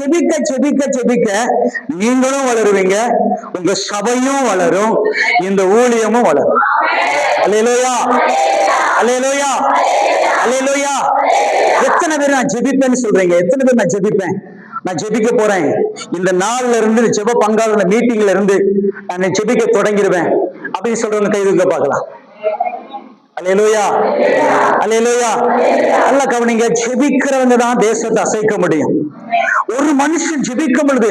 ஜெபிக்க ஜெபிக்க ஜெபிக்க நீங்களும் வளருவீங்க. உங்க சபையும் வளரும். இந்த ஊழியமும் வளரும். அலையலோயா. அலையலோயா. அலையலோயா. எத்தனை பேர் நான் ஜெபிப்பேன்னு சொல்றீங்க? எத்தனை பேர் நான் ஜெபிப்பேன்? நான் ஜெபிக்க போறேன். இந்த நாள்ல இருந்து ஜெப பங்காளர் மீட்டிங்ல இருந்து நான் ஜெபிக்க தொடங்கிடுவேன். அப்படின்னு சொல்றவங்க கைதுங்க பார்க்கலாம். அலையலோயா அலையலோயா நல்ல கவனிங்க ஜெபிக்கிறவங்க தான் தேசத்தை அசைக்க முடியும். ஒரு மனுஷன் ஜெபிக்கும் பொழுது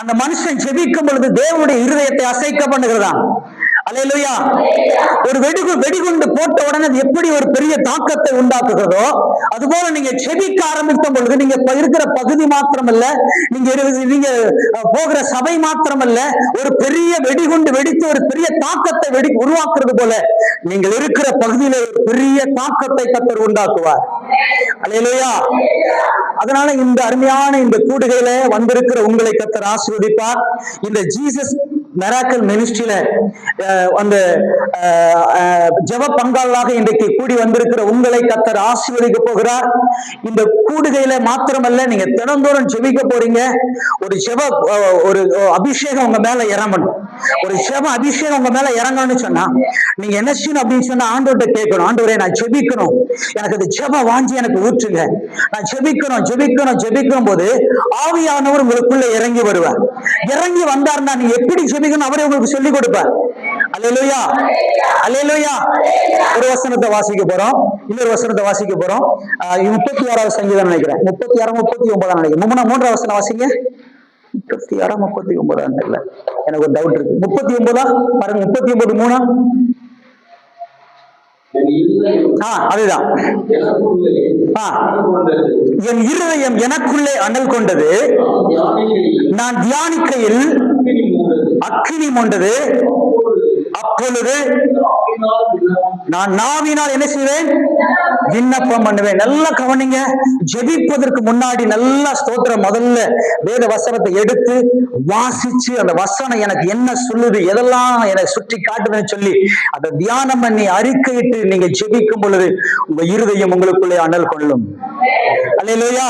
அந்த மனுஷன் ஜெபிக்கும் பொழுது தேவனுடைய இருதயத்தை அசைக்க பண்ணுகிறதா அல்லேலூயா ஒரு வெடிகு வெடிகுண்டு போட்ட உடனே அது எப்படி ஒரு பெரிய தாக்கத்தை உண்டாக்குகிறதோ அதுபோல நீங்க செபிக்க ஆரம்பித்த பொழுது நீங்க இருக்கிற பகுதி மாத்திரமல்ல நீங்க நீங்க போகிற சபை மாத்திரமல்ல ஒரு பெரிய வெடிகுண்டு வெடித்து ஒரு பெரிய தாக்கத்தை வெடி உருவாக்குறது போல நீங்கள் இருக்கிற பகுதியில ஒரு பெரிய தாக்கத்தை கத்தர் உண்டாக்குவார். அல்லேலூயா அதனால இந்த அருமையான இந்த கூடுகையில வந்திருக்கிற உங்களை கத்தர் ஆசீர்வதிப்பார். இந்த ஜீசஸ் மெராக்கல் மினிஸ்ட்ரியில அந்த அஹ், ஜெப பங்காளாக இன்றைக்கு கூடி வந்திருக்கிற உங்களை கத்தர் ஆசீர்வதிக்க போகிறார். இந்த கூடுகையில மாத்திரமல்ல நீங்க தினந்தோறும் ஜெபிக்க போறீங்க. ஒரு செவ ஒரு அபிஷேகம் உங்க மேல இறங்கணும். ஒரு செவ அபிஷேகம் உங்க மேல இறங்கணும்னு சொன்னா நீங்க என்ன செய்யணும் அப்படின்னு சொன்னா ஆண்டோட்ட கேட்கணும். ஆண்டவரே நான் ஜெபிக்கணும். எனக்கு அது செவ வாஞ்சி எனக்கு ஊற்றுங்க. நான் ஜெபிக்கணும் ஜெபிக்கணும் ஜெபிக்கும் போது ஆவியானவர் உங்களுக்குள்ள இறங்கி வருவார். இறங்கி வந்தாருன்னா நீங்க எப்படி செபிக்கணும் அவரே உங்களுக்கு சொல்லிக் கொடுப்பார். அலையலுயா அலையலுயா ஒரு வசனத்தை வாசிக்க போறோம். இன்னொரு வசனத்தை வாசிக்க போறோம். முப்பத்தி ஆறாவது சங்கீதம் நினைக்கிறேன். முப்பத்தி ஆறு முப்பத்தி ஒன்பதாம் நினைக்கிறேன் மூணு மூன்றாவது வசனம் வாசிங்க. முப்பத்தி ஆறா முப்பத்தி ஒன்பதா தெரியல எனக்கு ஒரு டவுட் இருக்கு. முப்பத்தி ஒன்பதா பாருங்க முப்பத்தி ஒன்பது மூணா? ஆ அதுதான். ஆ. என் இருதயம் எனக்குள்ளே அனல் கொண்டது. நான் தியானிக்கையில் தியானிக்கையில் அக்கினி அப்பொழுது நான் நாவினால் என்ன செய்வேன்? விண்ணப்பம் பண்ணுவேன். நல்லா கவனிங்க. ஜெபிப்பதற்கு முன்னாடி நல்லா ஸ்தோத்திரம் முதல்ல வேத வசனத்தை எடுத்து வாசிச்சு அந்த வசனம் எனக்கு என்ன சொல்லுது எதெல்லாம் எனக்கு சுற்றி காட்டுதுன்னு சொல்லி அதை தியானம் பண்ணி அறிக்கையிட்டு நீங்க ஜெபிக்கும் பொழுது உங்க இருதயம் உங்களுக்குள்ளே அனல் கொள்ளும். அல்லேலூயா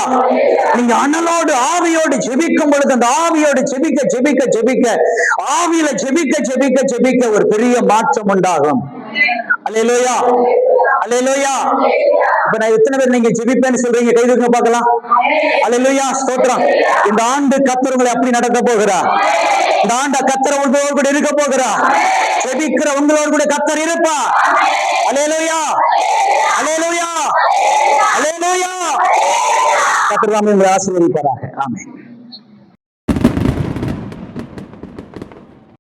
நீங்க அனலோடு ஆவியோடு ஜெபிக்கும் பொழுது அந்த ஆவியோடு ஜெபிக்க ஜெபிக்க ஜெபிக்க ஆவியில ஜெபிக்க ஜெபிக்க ஜெபிக்க ஒரு பெரிய மாற்றம் உண்டாகும். அலையிலோயா அலையிலோயா இப்ப நான் எத்தனை பேர் நீங்க ஜெபிப்பேன்னு சொல்றீங்க? கை தூக்க பார்க்கலாம். அலையிலோயா ஸ்தோத்திரம். இந்த ஆண்டு கத்துறவங்களை அப்படி நடக்க போகிறா? இந்த ஆண்ட கத்தர் உங்களோடு கூட இருக்க போகிறா? ஜெபிக்கிற உங்களோடு கூட கத்தர் இருப்பா அல்லேலூயா அல்லேலூயா அல்லேலூயா கத்தர் உங்களை ஆசீர்வதிப்பாராக. ஆமே